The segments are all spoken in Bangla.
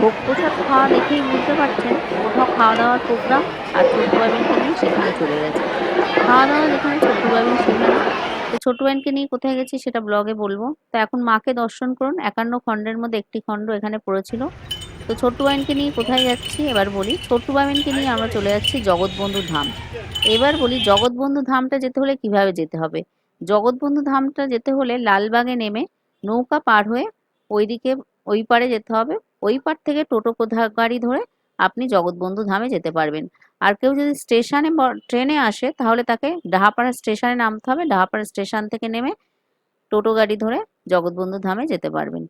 ভোগ প্রসাদ খাওয়া দেখেই বুঝতে পারছেন কোথাও খাওয়া দাওয়ার প্রোগ্রাম আর ছোট্ট বাবিনকে নিয়ে সেখানে চলে গেছে। খাওয়া দাওয়া যেখানে ছোট্ট বাবিন সেখানে। তো ছোট্ট বাবিনকে নিয়ে কোথায় গেছি সেটা ব্লগে বলব। তো এখন মাকে দর্শন করুন। একান্ন খণ্ডের মধ্যে একটি খণ্ড এখানে পড়েছিল। তো ছোট্ট বাবিনকে নিয়ে কোথায় যাচ্ছি? এবার বলি, ছোট্ট বাবিনকে নিয়ে আমরা চলে যাচ্ছি জগৎবন্ধু ধাম। এবার বলি, জগৎবন্ধু ধামটা যেতে হলে কীভাবে যেতে হবে? জগৎবন্ধু ধামটা যেতে হলে লালবাগে নেমে নৌকা পার হয়ে ওইদিকে, ওই পারে যেতে হবে। ওই পার থেকে টোটো গাড়ি ধরে আপনি জগৎবন্ধু ধামে যেতে পারবেন। আর কেউ যদি স্টেশনে ট্রেনে আসে, তাহলে তাকে ডাহাপাড়া স্টেশনে নামতে হবে। ডাহাপাড়া স্টেশন থেকে নেমে টোটো গাড়ি ধরে জগৎবন্ধু ধামে যেতে পারবেন।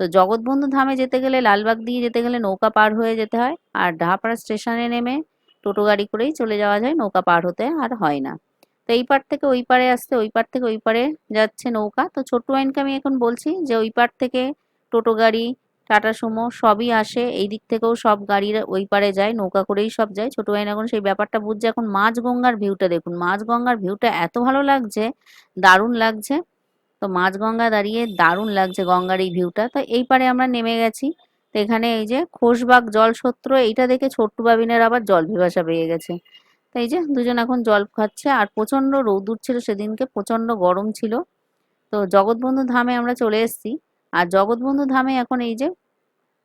তো জগৎবন্ধু ধামে যেতে গেলে লালবাগ দিয়ে যেতে গেলে নৌকা পার হয়ে যেতে হয়। আর ডাহাপাড়া স্টেশনে নেমে টোটো গাড়ি করেই চলে যাওয়া যায়, নৌকা পার হতে আর হয় না। তো এই পার থেকে ওই পারে আসতে, ওই পার থেকে ওই পারে যাচ্ছে নৌকা। তো ছোট্ট আইনকে আমি এখন বলছি যে ওই পার থেকে টোটো গাড়ি টাটা সুমো সবই আসে। এই দিক থেকেও সব গাড়ির ওই পারে যায়, নৌকা করেই সব যায়। ছোট আইন এখন সেই ব্যাপারটা বুঝছে। এখন মাঝগঙ্গার ভিউটা দেখুন। মাঝগঙ্গার ভিউটা এত ভালো লাগছে, দারুণ লাগছে। তো মাছ গঙ্গা দাঁড়িয়ে দারুণ লাগছে গঙ্গার এই ভিউটা। তো এই পারে আমরা নেমে গেছি। তো এখানে এই যে খোশবাগ জল সত্র, এইটা দেখে ছোট্ট বাবিনের আবার জল পিপাসা পেয়ে গেছে। তো এই যে দুজন এখন জল খাচ্ছে। আর প্রচণ্ড রৌদ্র ছিল সেদিনকে প্রচণ্ড গরম ছিল। তো জগৎবন্ধু ধামে আমরা চলে এসেছি। আর জগৎবন্ধু ধামে এখন এই যে,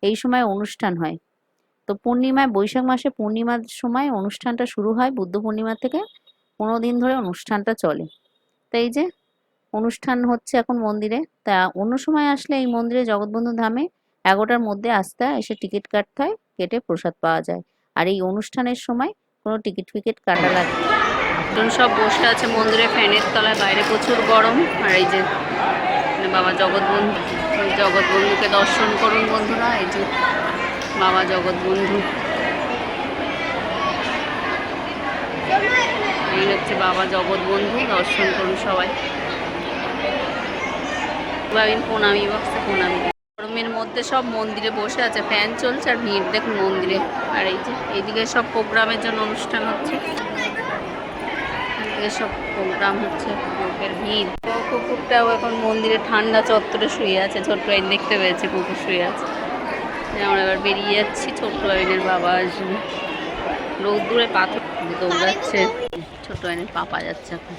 এই সময় অনুষ্ঠান হয়। তো পূর্ণিমায়, বৈশাখ মাসে পূর্ণিমার সময় অনুষ্ঠানটা শুরু হয় বুদ্ধ পূর্ণিমা থেকে পনেরো দিন ধরে অনুষ্ঠানটা চলে। তো এই যে, অনুষ্ঠান হচ্ছে এখন মন্দিরে। তা অন্য সময় আসলে এই মন্দিরে জগৎবন্ধু ধামে এগারোটার মধ্যে আসতে এসে টিকিট কাটতে হয়, কেটে প্রসাদ পাওয়া যায়। আর এই অনুষ্ঠানের সময় কোনো টিকিট ফিকিট কাটা লাগে। সব বসে আছে মন্দিরে, ফ্যানের তলায়, বাইরে প্রচুর গরম। আর এই যে এখানে বাবা জগৎবন্ধু। জগৎবন্ধুকে দর্শন করুন বন্ধুরা, এই যে বাবা জগৎবন্ধু এই হচ্ছে বাবা জগৎবন্ধু দর্শন করুন সবাই। বাবিন প্রণামী বক্সে প্রণামী গরমের মধ্যে সব মন্দিরে বসে আছে ফ্যান চলছে আর ভিড়, দেখুন মন্দিরে। আর এই যে, এইদিকে সব প্রোগ্রামের জন্য অনুষ্ঠান হচ্ছে। এদিকে সব প্রোগ্রাম হচ্ছে লোকের ভিড়। তো কুকুরটাও এখন মন্দিরে ঠান্ডা চত্বরে শুয়ে আছে ছোট্ট আইন দেখতে পেয়েছে কুকুর শুয়ে আছে। আমরা এবার বেরিয়ে যাচ্ছি ছোট্ট আইনের বাবা আসবে। রৌদ্দুরে পাথর দৌড়াচ্ছে। ছোট আইনের পাপা যাচ্ছে এখন।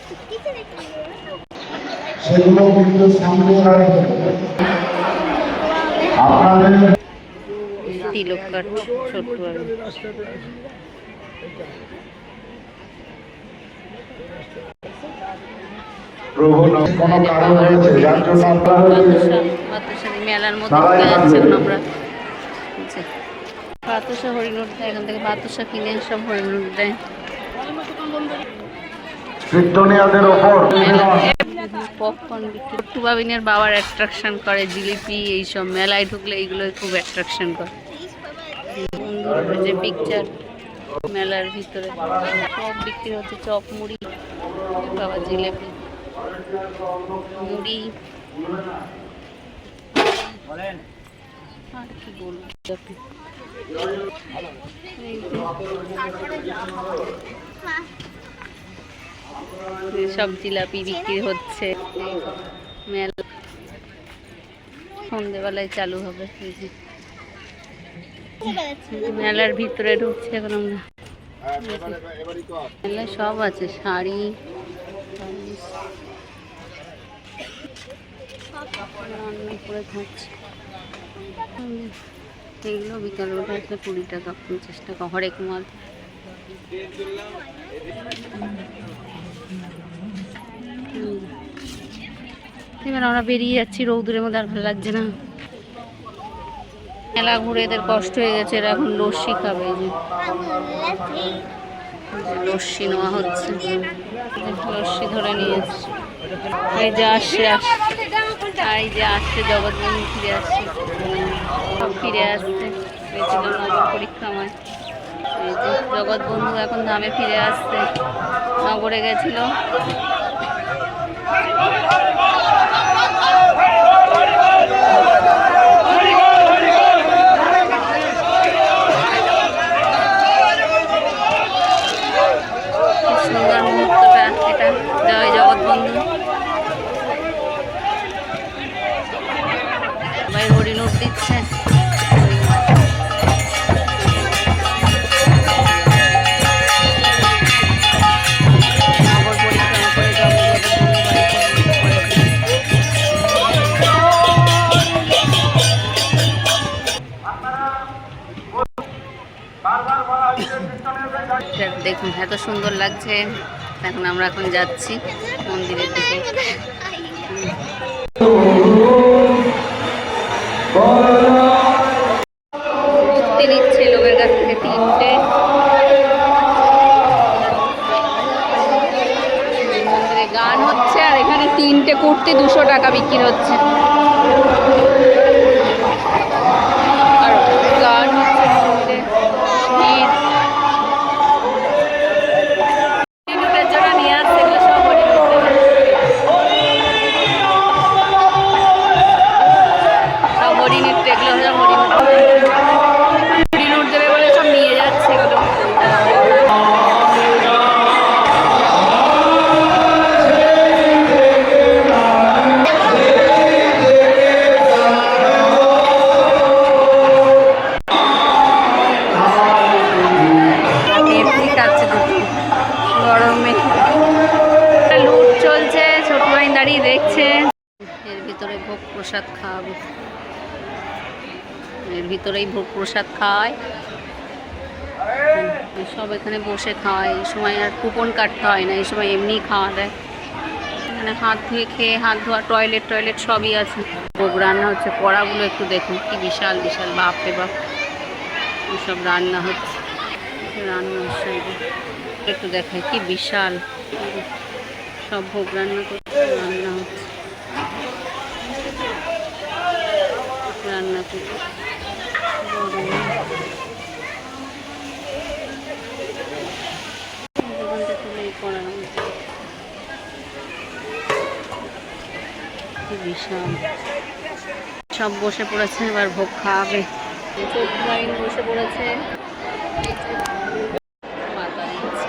সেগুলো কিন্তু সামনে আপনাদের তিলক কাঠ ছোট্ট আইন। প্রভু কোনো কারণ রয়েছে যার জন্য আপনারা মেলার মধ্যে ঢুকে যাচ্ছে এখন আমরা। বাতাসা হরিণুর দেয় এখান থেকে বাতাসা কিনে সব হরিণুর দেয় কীর্তনিয়াদের ওপর পপকর্ন বিক্রি। বাবার অ্যাট্রাকশন করে জিলিপি এইসব মেলায় ঢুকলে এইগুলো খুব অ্যাট্রাকশন করে। সুন্দর যে পিকচার মেলার ভিতরে। সব বিক্রি হচ্ছে চপ মুড়ি। বাবা জিলিপি মুড়ি। আর কি বলব? সব জিলাপি বিক্রি হচ্ছে। মেলা। সন্ধেবেলায় চালু হবে। মেলার ভিতরে ঢুকছে এখন আমরা। মেলায় সব আছে শাড়ি রান্না করে খাচ্ছে এগুলো বিকালবেলা আসলে কুড়ি টাকা, পঞ্চাশ টাকা, হরেক মাল। এবার আমরা বেরিয়ে যাচ্ছি রৌদুরের মধ্যে আর ভালো লাগছে না। মেলা ঘুরে এদের কষ্ট হয়ে গেছে, এরা এখন লস্যি খাবে যে। লস্যি নেওয়া হচ্ছে। লস্যি ধরে নিয়েছি। এই যে আসছে আসছে। এই যে আসছে জগৎবন্ধু ফিরে আসছে। সব ফিরে আসছে। হয়েছিল নগর আমার এই যে জগৎবন্ধু এখন ধামে ফিরে আসছে। নগরে গেছিল। দেখুন এত সুন্দর লাগছে। এখন আমরা এখন যাচ্ছি মন্দিরের দিকে। নিচ্ছে লোকের কাছ থেকে তিনটে। গান হচ্ছে আর এখানে তিনটে কুর্তি দুশো টাকা বিক্রি হচ্ছে। ভাই দাঁড়িয়ে দেখছে। এর ভিতরে ভোগ প্রসাদ খাওয়াবে এর ভিতরেই ভোগ প্রসাদ খাওয়ায় সব এখানে বসে খাওয়ায় এই সময় আর কুপন কাটতে হয় না, এই সময় এমনি খাওয়া দেয়। এখানে হাত ধুয়ে খেয়ে, হাত ধোয়া, টয়লেট টয়লেট সবই আছে। ভোগ রান্না হচ্ছে কড়াগুলো একটু দেখুন, কি বিশাল বিশাল বাপরে বাপ। সব রান্না হচ্ছে। রান্না। একটু দেখায় কি বিশাল। সব ভোগ রান্না করছে। রান্না সব বসে পড়েছে এবার ভোগ খাওয়াবে। বসে পড়েছে এই যে মাতা দিচ্ছে।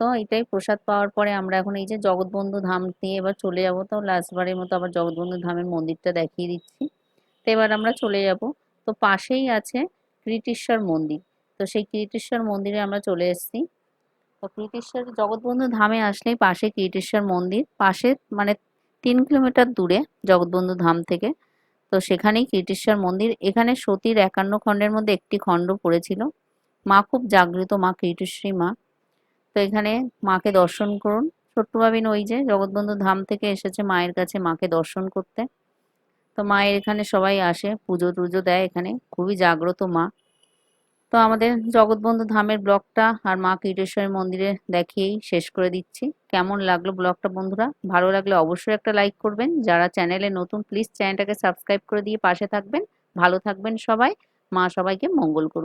তো এটাই প্রসাদ পাওয়ার পরে আমরা এখন এই যে জগৎবন্ধু ধাম দিয়ে এবার চলে যাব। তো লাস্টবারের মতো আবার জগৎবন্ধু ধামের মন্দিরটা দেখিয়ে দিচ্ছি। তো এবার আমরা চলে যাব। তো পাশেই আছে কৃতীশ্বর মন্দির। তো সেই কৃতীশ্বর মন্দিরে আমরা চলে এসেছি। তো কৃতীশ্বর, জগৎবন্ধু ধামে আসলেই পাশে কৃতীশ্বর মন্দির। পাশে মানে তিন কিলোমিটার দূরে জগৎবন্ধু ধাম থেকে। তো সেখানেই কীর্তিশ্বর মন্দির। এখানে সতীর একান্ন খণ্ডের মধ্যে একটি খণ্ড পড়েছিল। মা খুব জাগ্রত, মা কীর্তিশ্রী মা। তো এখানে মাকে দর্শন করুন। ছোট্ট ভাবিন ওই যে, জগৎবন্ধু ধাম থেকে এসেছে মায়ের কাছে মাকে দর্শন করতে। তো মায়ের এখানে সবাই আসে, পুজো টুজো দেয় এখানে, খুবই জাগ্রত মা। তো আমাদের জগৎবন্ধু ধামের ব্লগটা আর মা কীটেশ্বরী মন্দিরে দেখিয়েই শেষ করে দিচ্ছি। কেমন লাগল ব্লগটা বন্ধুরা? ভালো লাগলে অবশ্যই একটা লাইক করবেন। যারা চ্যানেলে নতুন, প্লিজ চ্যানেলটাকে সাবস্ক্রাইব করে দিয়ে পাশে থাকবেন। ভালো থাকবেন সবাই। মা সবাইকে মঙ্গল করুক।